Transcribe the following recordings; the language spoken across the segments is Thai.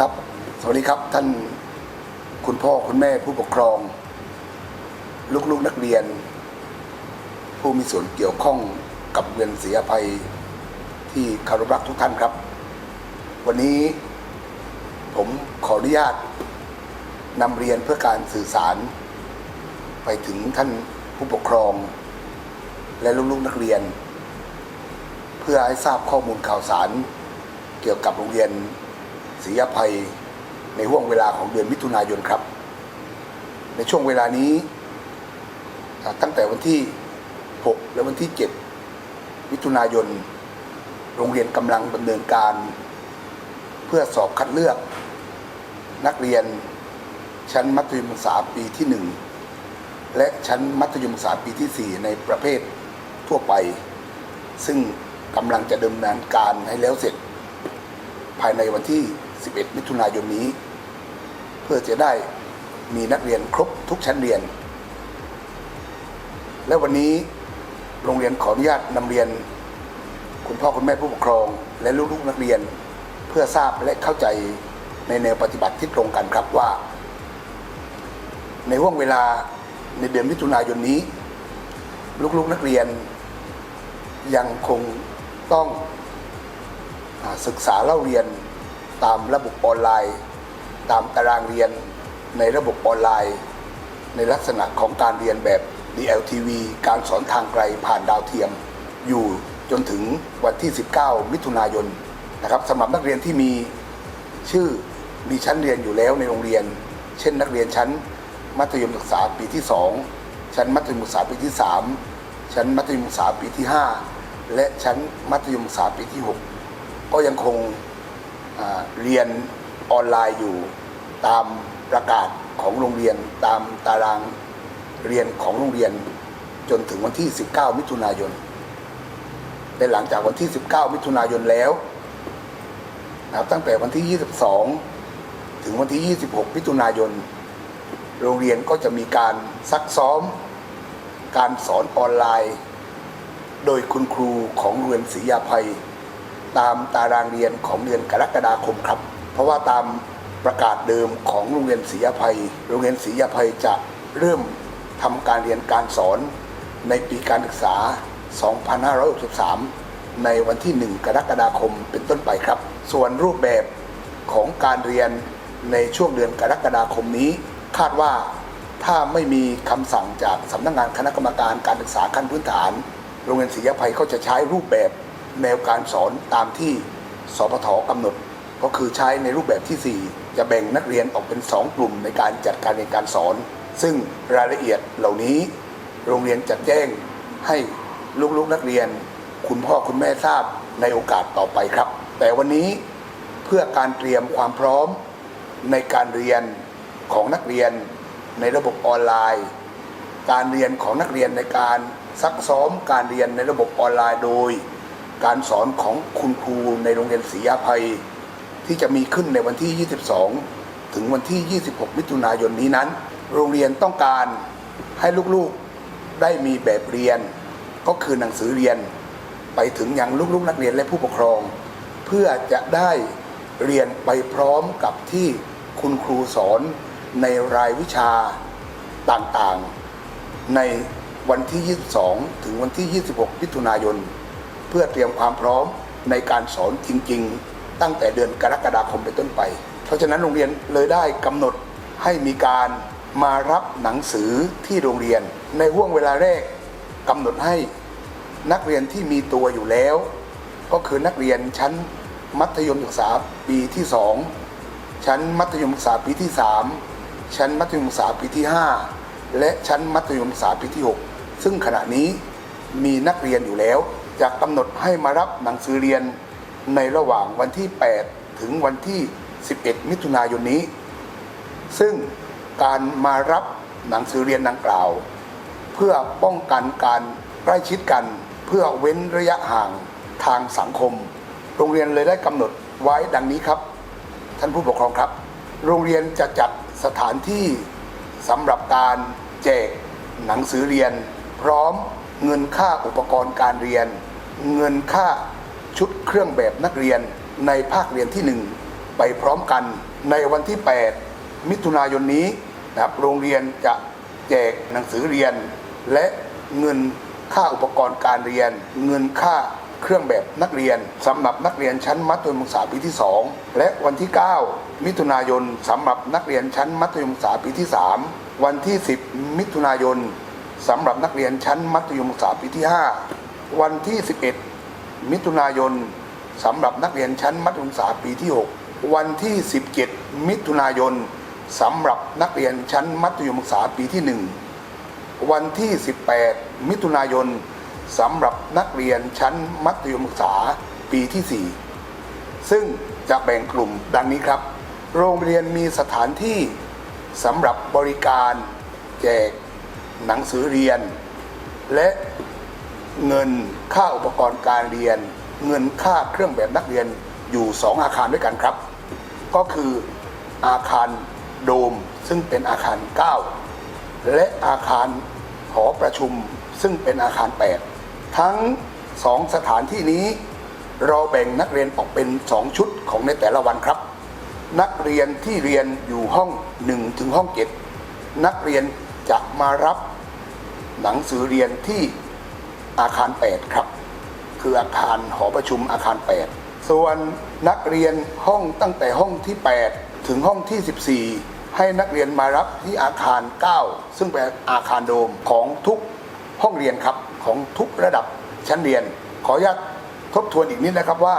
ครับ สวัสดีครับท่านคุณพ่อคุณแม่ผู้ปกครอง ลูกๆนักเรียน ผู้มีส่วนเกี่ยวข้องกับเรียนเสียภัยที่คารพรักทุกท่านครับ วันนี้ผมขออนุญาตนำเรียนเพื่อการสื่อสาร ไปถึงท่านผู้ปกครอง และลูกๆนักเรียน เพื่อให้ทราบข้อมูลข่าวสาร เกี่ยวกับโรงเรียน ศรีอภัยในห่วงเวลาของเดือนมิถุนายนครับ ในช่วงเวลานี้ ตั้งแต่วันที่ 6 และวันที่ 7 มิถุนายน โรงเรียนกำลังดำเนินการ เพื่อสอบคัดเลือก นักเรียนชั้นมัธยมศึกษาปีที่ 1 และชั้นมัธยมศึกษาปีที่ 4 ในประเภททั่วไป ซึ่งกำลังจะดำเนินการให้แล้วเสร็จ ภายในวันที่ 11 มิถุนายนนี้ เพื่อจะได้มีนักเรียนครบทุกชั้นเรียน และวันนี้โรงเรียนขออนุญาตนำเรียน คุณพ่อคุณแม่ผู้ปกครอง และลูกๆนักเรียน เพื่อทราบและเข้าใจในแนวปฏิบัติที่ตรงกันครับว่า ในห่วงเวลาในเดือนมิถุนายนนี้ ลูกๆนักเรียน ยังคงต้องอศึกษาเล่าเรียน ตามระบบออนไลน์ ตามตารางเรียนในระบบออนไลน์ ในลักษณะของการเรียนแบบ DLTV การสอนทางไกลผ่านดาวเทียม อยู่จนถึงวันที่ 19 มิถุนายนนะครับสำหรับนักเรียนที่มีชื่อมีชั้นเรียนอยู่แล้วในโรงเรียน เช่น นักเรียนชั้นมัธยมศึกษาปีที่ 2 ชั้นมัธยมศึกษาปีที่ 3 ชั้นมัธยมศึกษาปีที่ 5 และชั้นมัธยมศึกษาปีที่ 6 ก็ยังคง เรียนออนไลน์อยู่ตามประกาศของโรงเรียนตามตารางเรียนของโรงเรียนจนถึงวันที่ 19 มิถุนายนในหลังจากวันที่ 19 มิถุนายนแล้วนะครับตั้งแต่วันที่ 22 ถึงวันที่ 26 มิถุนายน โรงเรียนก็จะมีการซักซ้อม การสอนออนไลน์ โดยคุณครูของโรงเรียนศรียาภัย ตามตารางเรียนของเดือนกรกฎาคมครับ เพราะว่าตามประกาศเดิมของโรงเรียนศรียาภัย โรงเรียนศรียาภัยจะเริ่มทำการเรียนการสอนในปีการศึกษา 2563 ในวันที่ 1 กรกฎาคมเป็นต้นไปครับ ส่วนรูปแบบของการเรียนในช่วงเดือนกรกฎาคมนี้ คาดว่าถ้าไม่มีคำสั่งจากสำนักงานคณะกรรมการการศึกษาขั้นพื้นฐาน โรงเรียนศรียาภัยก็จะใช้รูปแบบ แนวการสอนตามที่สพทกำหนด ก็คือใช้ในรูปแบบที่ 4 จะแบ่งนักเรียนออกเป็น 2 กลุ่มในการจัดการเรียนการสอน ซึ่งรายละเอียดเหล่านี้ โรงเรียนจะแจ้งให้ลูกๆนักเรียน คุณพ่อคุณแม่ทราบในโอกาสต่อไปครับ แต่วันนี้เพื่อการเตรียมความพร้อมในการเรียนของนักเรียนในระบบออนไลน์ การเรียนของนักเรียนในการซักซ้อมการเรียนในระบบออนไลน์โดย การสอนของคุณครูในโรงเรียนศรียาภัย ที่จะมีขึ้นในวันที่ 22 ถึงวันที่ 26 มิถุนายนนี้นั้น โรงเรียนต้องการให้ลูกๆได้มีแบบเรียน ก็คือหนังสือเรียน ไปถึงยังลูกๆนักเรียนและผู้ปกครอง เพื่อจะได้เรียนไปพร้อมกับที่คุณครูสอนในรายวิชาต่างๆ ในวันที่ 22 ถึงวันที่ 26มิถุนายน พื่อเตรียมความพร้อมในการสอนจริง ๆ ตั้งแต่เดือนกรกฎาคมเป็นต้นไป เพราะฉะนั้นโรงเรียนเลยได้กำหนดให้มีการมารับหนังสือที่โรงเรียน ในห่วงเวลาแรกกำหนดให้นักเรียนที่มีตัวอยู่แล้ว ก็คือนักเรียนชั้นมัธยมศึกษาปีที่ 2 ชั้นมัธยมศึกษาปีที่ 3 ชั้นมัธยมศึกษาปีที่ 5 และชั้นมัธยมศึกษาปีที่ 6 ซึ่งขณะนี้มีนักเรียนอยู่แล้ว จะกำหนดให้มารับหนังสือเรียนในระหว่างวันที่ 8 ถึงวันที่ 11 มิถุนายนนี้ ซึ่งการมารับหนังสือเรียนดังกล่าว เพื่อป้องกันการใกล้ชิดกัน เพื่อเว้นระยะห่างทางสังคม โรงเรียนเลยได้กำหนดไว้ดังนี้ครับ ท่านผู้ปกครองครับ โรงเรียนจะจัดสถานที่สำหรับการแจกหนังสือเรียน พร้อม เงินค่าอุปกรณ์การเรียน เงินค่าชุดเครื่องแบบนักเรียนในภาคเรียนที่ไปพร้อมกัน ในวันที่ 8 มิถุนายนนี้นะครับโรงเรียนจะแจกหนังสือเรียน และเงินค่าอุปกรณ์การเรียน เงินค่าเครื่องแบบนักเรียนสำหรับนักเรียนชั้นมัธยมศึกษาปีที่ 2 และวันที่ 9 มิถุนายนสำหรับนักเรียนชั้นมัธยมศึกษาปีที่ 3 วันที่ 10 มิถุนายน สำหรับนักเรียนชั้นมัธยมศึกษาปีที่ 5 วันที่ 11 มิถุนายนสำหรับนักเรียนชั้นมัธยมศึกษาปีที่ 6 วันที่ 17 มิถุนายนสำหรับนักเรียนชั้นมัธยมศึกษาปีที่ 1 วันที่ 18 มิถุนายนสำหรับนักเรียนชั้นมัธยมศึกษาปีที่ 4 ซึ่งจะแบ่งกลุ่มดังนี้ครับ โรงเรียนมีสถานที่สำหรับบริการแจก หนังสือเรียน และเงินค่าอุปกรณ์การเรียน เงินค่าเครื่องแบบนักเรียนอยู่ 2 อาคารด้วยกันครับ ก็คืออาคารโดมซึ่งเป็นอาคาร 9 และอาคารหอประชุมซึ่งเป็นอาคาร 8 ทั้งสองสถานที่นี้เราแบ่งนักเรียนออกเป็น 2 ชุดของในแต่ละวันครับ นักเรียนที่เรียนอยู่ห้อง 1 ถึงห้อง 7 นักเรียนจะมารับ หนังสือเรียนที่อาคาร 8 ครับ คืออาคารหอประชุมอาคาร 8 ส่วนนักเรียนห้องตั้งแต่ห้องที่ 8 ถึงห้องที่ 14 ให้นักเรียนมารับที่อาคาร 9 ซึ่งเป็นอาคารโดมของทุกห้องเรียนครับของทุกระดับชั้นเรียน ขออนุญาตทบทวนอีกนิดนะครับว่า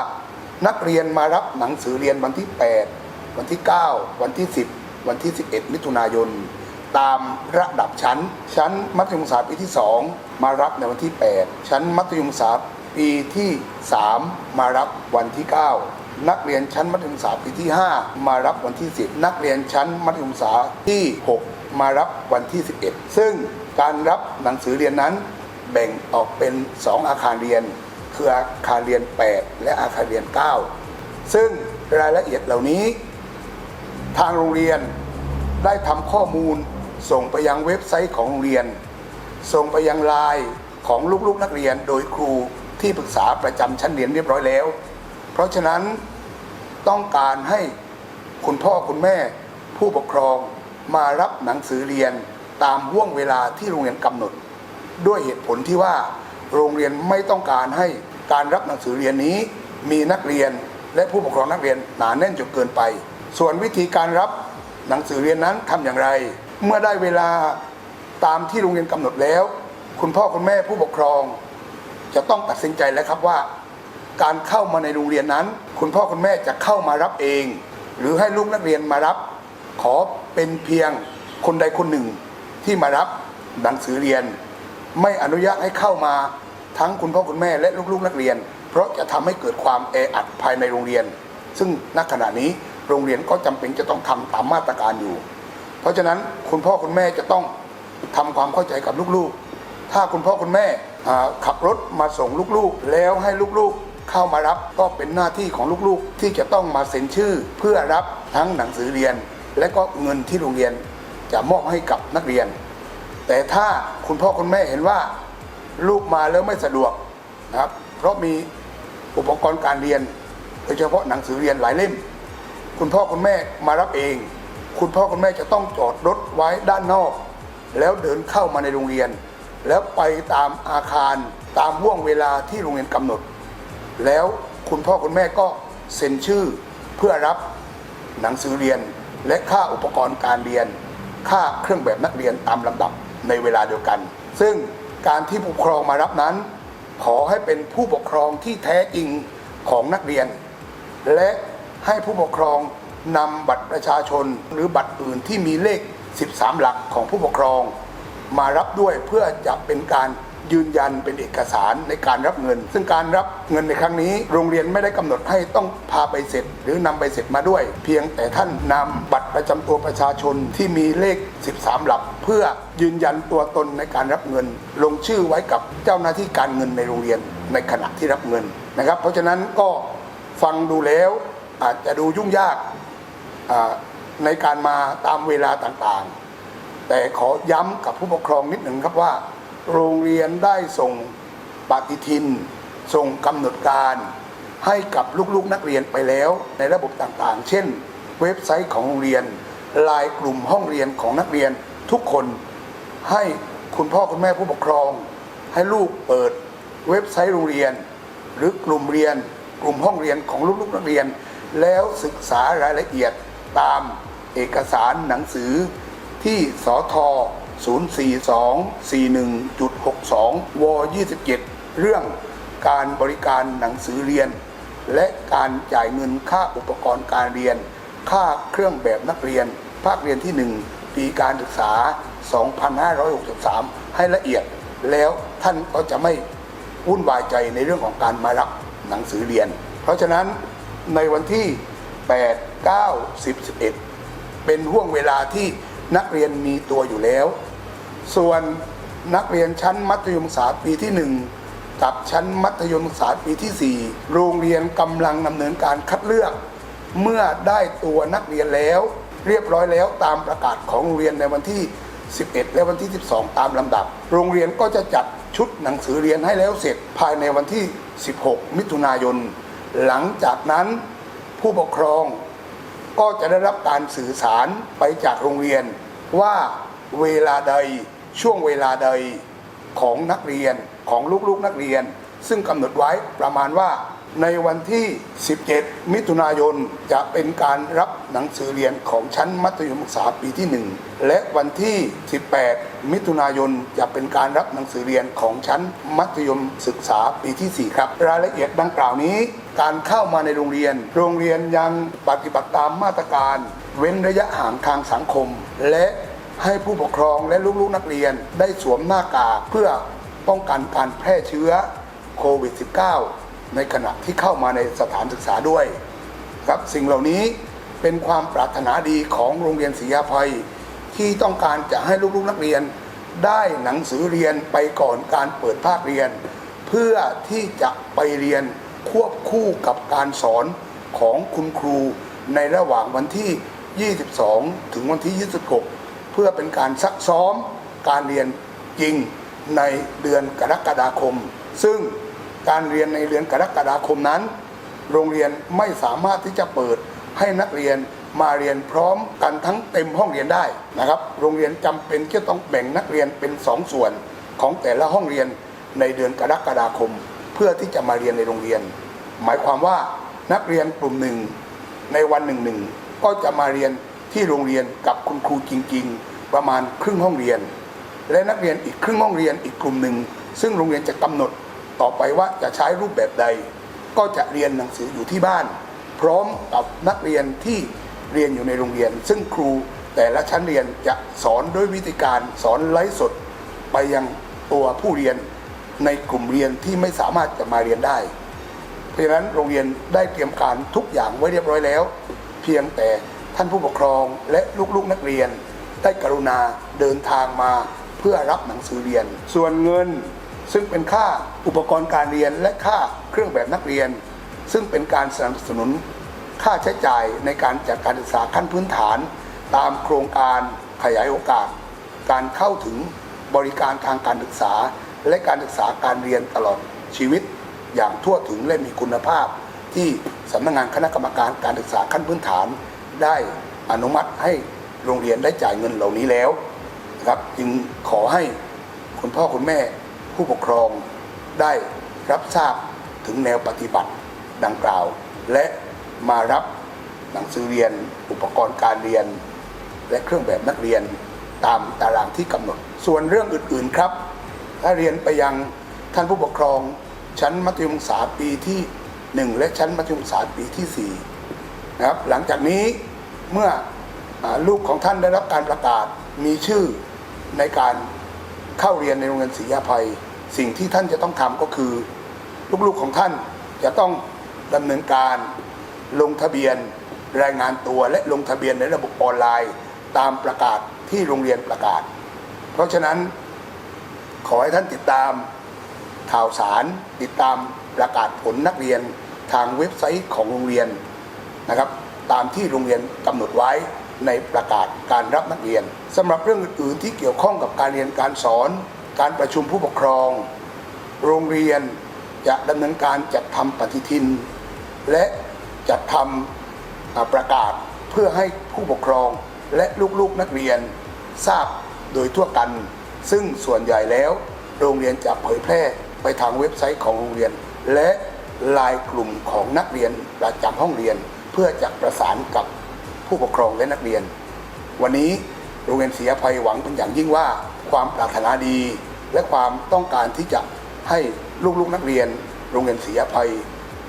นักเรียนมารับหนังสือเรียนวันที่ 8 วันที่ 9 วันที่ 10 วันที่ 11 มิถุนายน ตามระดับชั้น ชั้นมัธยมศึกษาปีที่ 2 มารับในวันที่ 8 ชั้นมัธยมศึกษาปีที่ 3 มารับวันที่ 9 นักเรียนชั้นมัธยมศึกษาปีที่ 5 มารับวันที่ 10 นักเรียนชั้นมัธยมศึกษาที่ 6 มารับวันที่ 11 ซึ่งการรับหนังสือเรียนนั้น แบ่งออกเป็น 2 อาคารเรียน คืออาคารเรียน 8 และอาคารเรียน 9 ซึ่งรายละเอียดเหล่านี้ ทางโรงเรียนได้ทำข้อมูล ส่งไปยังเว็บไซต์ของโรงเรียน ส่งไปยังไลน์ของลูกๆนักเรียน โดยครูที่ปรึกษาประจำชั้นเรียนเรียบร้อยแล้ว เพราะฉะนั้นต้องการให้คุณพ่อคุณแม่ผู้ปกครองมารับหนังสือเรียนตามห่วงเวลาที่โรงเรียนกำหนด ด้วยเหตุผลที่ว่าโรงเรียนไม่ต้องการให้การรับหนังสือเรียนนี้มีนักเรียนและผู้ปกครองนักเรียนหนาแน่นจนเกินไป ส่วนวิธีการรับหนังสือเรียนนั้นทำอย่างไร เมื่อได้เวลาตามที่โรงเรียนกำหนดแล้ว คุณพ่อคุณแม่ผู้ปกครอง จะต้องตัดสินใจแล้วครับว่า การเข้ามาในโรงเรียนนั้น คุณพ่อคุณแม่จะเข้ามารับเอง หรือให้ลูกนักเรียนมารับ ขอเป็นเพียงคนใดคนหนึ่งที่มารับหนังสือเรียน ไม่อนุญาตให้เข้ามาทั้งคุณพ่อคุณแม่และลูกๆนักเรียน เพราะจะทำให้เกิดความแออัดภายในโรงเรียน ซึ่งณขณะนี้โรงเรียนก็จำเป็นจะต้องทำตามมาตรการอยู่ เพราะฉะนั้นคุณพ่อคุณแม่จะต้องทำความเข้าใจกับลูกๆ ถ้าคุณพ่อคุณแม่ขับรถมาส่งลูกๆ แล้วให้ลูกๆเข้ามารับก็เป็นหน้าที่ของลูกๆ ที่จะต้องมาเซ็นชื่อเพื่อรับทั้งหนังสือเรียน และก็เงินที่โรงเรียนจะมอบให้กับนักเรียน แต่ถ้าคุณพ่อคุณแม่เห็นว่าลูกมาแล้วไม่สะดวกนะครับ เพราะมีอุปกรณ์การเรียนโดยเฉพาะหนังสือเรียนหลายเล่ม คุณพ่อคุณแม่มารับเอง คุณพ่อคุณแม่จะต้องจอดรถไว้ด้านนอก แล้วเดินเข้ามาในโรงเรียน แล้วไปตามอาคารตามห่วงเวลาที่โรงเรียนกำหนด แล้วคุณพ่อคุณแม่ก็เซ็นชื่อเพื่อรับหนังสือเรียน และค่าอุปกรณ์การเรียน ค่าเครื่องแบบนักเรียนตามลำดับในเวลาเดียวกัน ซึ่งการที่ผู้ปกครองมารับนั้น ขอให้เป็นผู้ปกครองที่แท้จริงของนักเรียน และให้ผู้ปกครอง นำบัตรประชาชนหรือบัตรอื่นที่มีเลข 13 หลักของผู้ปกครอง มารับด้วยเพื่อจะเป็นการยืนยันเป็นเอกสารในการรับเงิน ซึ่งการรับเงินในครั้งนี้ โรงเรียนไม่ได้กำหนดให้ต้องพาไปเสร็จ หรือนำใบเสร็จมาด้วย เพียงแต่ท่านนำบัตรประจำตัวประชาชนที่มีเลข 13 หลัก เพื่อยืนยันตัวตนในการรับเงิน ลงชื่อไว้กับเจ้าหน้าที่การเงินในโรงเรียนในขณะที่รับเงินนะครับ เพราะฉะนั้นก็ฟังดูแล้วอาจจะดูยุ่งยาก ในการมาตามเวลาต่างๆ แต่ขอย้ำกับผู้ปกครองนิดหนึ่งครับว่า โรงเรียนได้ส่งปฏิทิน ส่งกำหนดการให้กับลูกๆนักเรียนไปแล้วในระบบต่างๆ เช่น เว็บไซต์ของโรงเรียนไลายกลุ่มห้องเรียนของนักเรียนทุกคนให้คุณพ่อคุณแม่ผู้ปกครอง ให้ลูกเปิดเว็บไซต์โรงเรียน หรือกลุ่มเรียน กลุ่มห้องเรียนของลูกๆนักเรียน แล้วศึกษารายละเอียด ตามเอกสารหนังสือที่สท04241.62 ว 27 เรื่องการบริการหนังสือเรียน และการจ่ายเงินค่าอุปกรณ์การเรียน ค่าเครื่องแบบนักเรียน ภาคเรียนที่ 1 ปีการศึกษา 2563 ให้ละเอียด แล้วท่านก็จะไม่วุ่นวายใจในเรื่องของการมารับหนังสือเรียน เพราะฉะนั้นในวันที่ 8 9 10 11 เป็นห่วงเวลาที่นักเรียนมีตัวอยู่แล้ว ส่วนนักเรียนชั้นมัธยมศึกษาปีที่ 1 กับชั้นมัธยมศึกษาปีที่ 4 โรงเรียนกำลังดำเนินการคัดเลือก เมื่อได้ตัวนักเรียนแล้ว เรียบร้อยแล้วตามประกาศของโรงเรียนในวันที่ 11 และวันที่ 12 ตามลำดับ โรงเรียนก็จะจัดชุดหนังสือเรียนให้แล้วเสร็จภายในวันที่ 16 มิถุนายน หลังจากนั้น ผู้ปกครอง ก็จะได้รับการสื่อสารไปจากโรงเรียน ว่าเวลาใดช่วงเวลาใดของนักเรียนของลูกๆนักเรียน ซึ่งกำหนดไว้ประมาณว่า ในวันที่ 17 มิถุนายนจะเป็นการรับหนังสือเรียนของชั้นมัธยมศึกษาปีที่ 1 และวันที่ 18 มิถุนายนจะเป็นการรับหนังสือเรียนของชั้นมัธยมศึกษาปีที่ 4 ครับ รายละเอียดดังกล่าวนี้ การเข้ามาในโรงเรียน โรงเรียนยังปฏิบัติตามมาตรการ เว้นระยะห่างทางสังคม และให้ผู้ปกครองและลูกๆนักเรียนได้สวมหน้ากากเพื่อป้องกันการแพร่เชื้อโควิด -19 ในขณะที่เข้ามาในสถานศึกษาด้วยครับสิ่งเหล่านี้เป็นความปรารถนาดีของโรงเรียนศรียาภัย ที่ต้องการจะให้ลูกๆนักเรียน ได้หนังสือเรียนไปก่อนการเปิดภาคเรียน เพื่อที่จะไปเรียนควบคู่กับการสอนของคุณครูในระหว่างวันที่ 22 ถึงวันที่ 26 เพื่อเป็นการซักซ้อมการเรียนจริงในเดือนกรกฎาคม ซึ่ง การเรียนในเดือนกรกฎาคมนั้น โรงเรียนไม่สามารถที่จะเปิดให้นักเรียนมาเรียนพร้อมกันทั้งเต็มห้องเรียนได้นะครับ โรงเรียนจำเป็นที่จะต้องแบ่งนักเรียนเป็นสองส่วนของแต่ละห้องเรียนในเดือนกรกฎาคม เพื่อที่จะมาเรียนในโรงเรียน หมายความว่านักเรียนกลุ่มหนึ่งในวันหนึ่งหนึ่งก็จะมาเรียนที่โรงเรียนกับคุณครูจริง ๆ ประมาณครึ่งห้องเรียน และนักเรียนอีกครึ่งห้องเรียนอีกกลุ่มหนึ่งซึ่งโรงเรียนจะกำหนด ต่อไปว่าจะใช้รูปแบบใด ก็จะเรียนหนังสืออยู่ที่บ้าน พร้อมกับนักเรียนที่เรียนอยู่ในโรงเรียน ซึ่งครูแต่ละชั้นเรียนจะสอนด้วยวิธีการสอนไลฟ์สด ไปยังตัวผู้เรียนในกลุ่มเรียนที่ไม่สามารถจะมาเรียนได้ เพราะฉะนั้นโรงเรียนได้เตรียมการทุกอย่างไว้เรียบร้อยแล้ว เพียงแต่ท่านผู้ปกครองและลูกๆนักเรียน ได้กรุณาเดินทางมาเพื่อรับหนังสือเรียน ส่วนเงิน ซึ่งเป็นค่าอุปกรณ์การเรียนและค่าเครื่องแบบนักเรียน ซึ่งเป็นการสนับสนุนค่าใช้จ่ายในการจัดการศึกษาขั้นพื้นฐาน ตามโครงการขยายโอกาส การเข้าถึงบริการทางการศึกษา และการศึกษาการเรียนตลอดชีวิต อย่างทั่วถึงและมีคุณภาพ ที่สำนักงานคณะกรรมการการศึกษาขั้นพื้นฐาน ได้อนุมัติให้โรงเรียนได้จ่ายเงินเหล่านี้แล้วนะครับจึงขอให้คุณพ่อคุณแม่ ผู้ปกครองได้รับทราบถึงแนวปฏิบัติดังกล่าว และมารับหนังสือเรียนอุปกรณ์การเรียน และเครื่องแบบนักเรียนตามตารางที่กำหนด ส่วนเรื่องอื่นๆครับ ถ้าเรียนไปยังท่านผู้ปกครอง ชั้นมัธยมศึกษาปีที่ 1 และชั้นมัธยมศึกษาปีที่4นะครับหลังจากนี้เมื่ออลูกของท่านได้รับการประกาศมีชื่อในการเข้าเรียนในโรงเรียนศรียาภัย สิ่งที่ท่านจะต้องทำก็คือ ลูกๆของท่านจะต้องดำเนินการลงทะเบียนรายงานตัวและลงทะเบียนในระบบออนไลน์ตามประกาศที่โรงเรียนประกาศ เพราะฉะนั้นขอให้ท่านติดตามข่าวสารติดตามประกาศผลนักเรียนทางเว็บไซต์ของโรงเรียนนะครับ ตามที่โรงเรียนกำหนดไว้ในประกาศการรับนักเรียนสำหรับเรื่องอื่นๆที่เกี่ยวข้องกับการเรียนการสอน การประชุมผู้ปกครอง โรงเรียนจะดำเนินการจัดทำปฏิทิน และจัดทำประกาศเพื่อให้ผู้ปกครองและลูกๆนักเรียนทราบโดยทั่วกัน ซึ่งส่วนใหญ่แล้ว โรงเรียนจะเผยแพร่ไปทางเว็บไซต์ของโรงเรียน และไลายกลุ่มของนักเรียนประจำห้องเรียน เพื่อจะประสานกับผู้ปกครองและนักเรียน วันนี้ โรงเรียนศรีอภัยหวังเป็นอย่างยิ่งว่า ความปรารถนาดี และความต้องการที่จะให้ลูกๆนักเรียน โรงเรียนศรีอภัย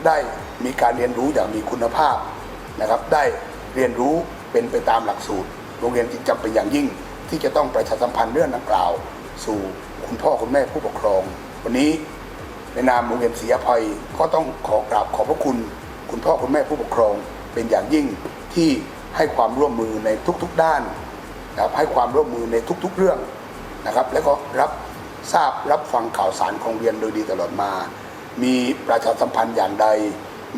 ได้มีการเรียนรู้อย่างมีคุณภาพนะครับ ได้เรียนรู้เป็นไปตามหลักสูตร โรงเรียนจึงจำเป็นอย่างยิ่ง ที่จะต้องประชาสัมพันธ์เรื่องดังกล่าว สู่คุณพ่อคุณแม่ผู้ปกครอง วันนี้ในนามโรงเรียนศรีอภัยก็ต้องขอกราบขอบพระคุณ คุณพ่อคุณแม่ผู้ปกครองเป็นอย่างยิ่งที่ให้ความร่วมมือในทุกๆด้าน นะครับให้ความร่วมมือในทุกๆเรื่องนะครับและก็รับทราบรับฟังข่าวสารของเรียนโดยดีตลอดมา มีประชาสัมพันธ์อย่างใด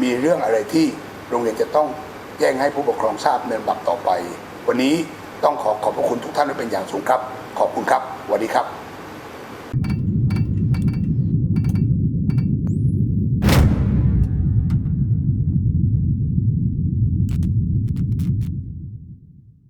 มีเรื่องอะไรที่โรงเรียนจะต้องแจ้งให้ผู้ปกครองทราบในลำดับต่อไป วันนี้ต้องขอขอบพระคุณทุกท่านเป็นอย่างสูงครับ ขอบคุณครับสวัสดีครับ